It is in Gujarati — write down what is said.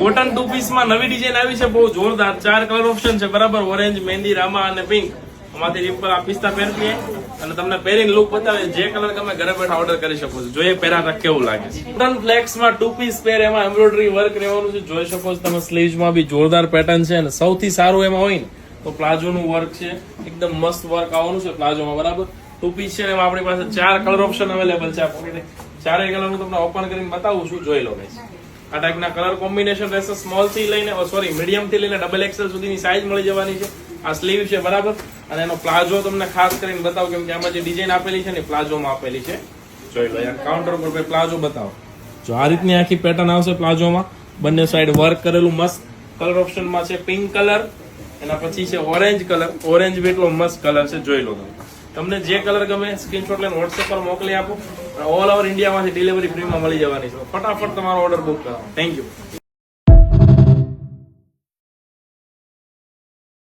કોટન ટુ પીસમાં નવી ડિઝાઇન આવી છે, બહુ જોરદાર. ચાર કલર ઓપ્શન છે, બરાબર? ઓરેન્જ મહેંદી રામા અને પિંક આમાંથી રિમ્પલ આ પિસ્તા પહેરતી અને તમને પહેરીને લુક બતાવે જે કલર તમે ઘરે બેઠા ઓર્ડર કરી શકો છો. જોઈએ પહેરા કેવું લાગે છે. કોટન ફ્લેક્સમાં ટુ પીસ પેર એમાં એમ્બ્રોઇડરી વર્ક રહેવાનું છે. જોઈ શકો છો તમે સ્લીવમાં બી જોરદાર પેટર્ન છે અને સૌથી સારું એમાં હોય ને, તો પ્લાઝો નું વર્ક છે. એકદમ મસ્ત વર્ક આવવાનું છે પ્લાઝોમાં, બરાબર? ટુ પીસ છે એમાં આપણી પાસે ચાર કલર ઓપ્શન અવેલેબલ છે. આપણે ચારેય કલર હું તમને ઓપન કરીને બતાવું છું. જોઈ લો guys. આ ટાઈપના કલર કોમ્બિનેશન રહેશે સ્મોલથી લઈને સોરી મીડિયમથી લઈને ડબલ એક્સેલ સુધીની સાઈઝ મળી જવાની છે. આ સ્લીવ છે, બરાબર? અને એનો પ્લાઝો તમને ખાસ કરીને બતાવો, કેમ કે આમાં જે ડિઝાઇન આપેલી છે ને પ્લાઝોમાં આપેલી છે. જોઈ લો કાઉન્ટર ઉપર પ્લાઝો બતાવો. જો આ રીતની આખી પેટર્ન આવશે પ્લાઝોમાં, બંને સાઈડ વર્ક કરેલું મસ્ત. કલર ઓપ્શનમાં છે પિંક કલર એના પછી છે ઓરેન્જ કલર ઓરેન્જ બી એટલો મસ્ત કલર છે, જોઈ લો તમે. તમને જે કલર ગમે સ્ક્રીનશોટ લઈને વોટ્સએપ પર મોકલી આપો. ઓલ ઓવર ઇન્ડિયામાંથી ડિલિવરી ફ્રીમાં મળી જવાની છે. ફટાફટ તમારો ઓર્ડર બુક કરાવો થેન્ક યુ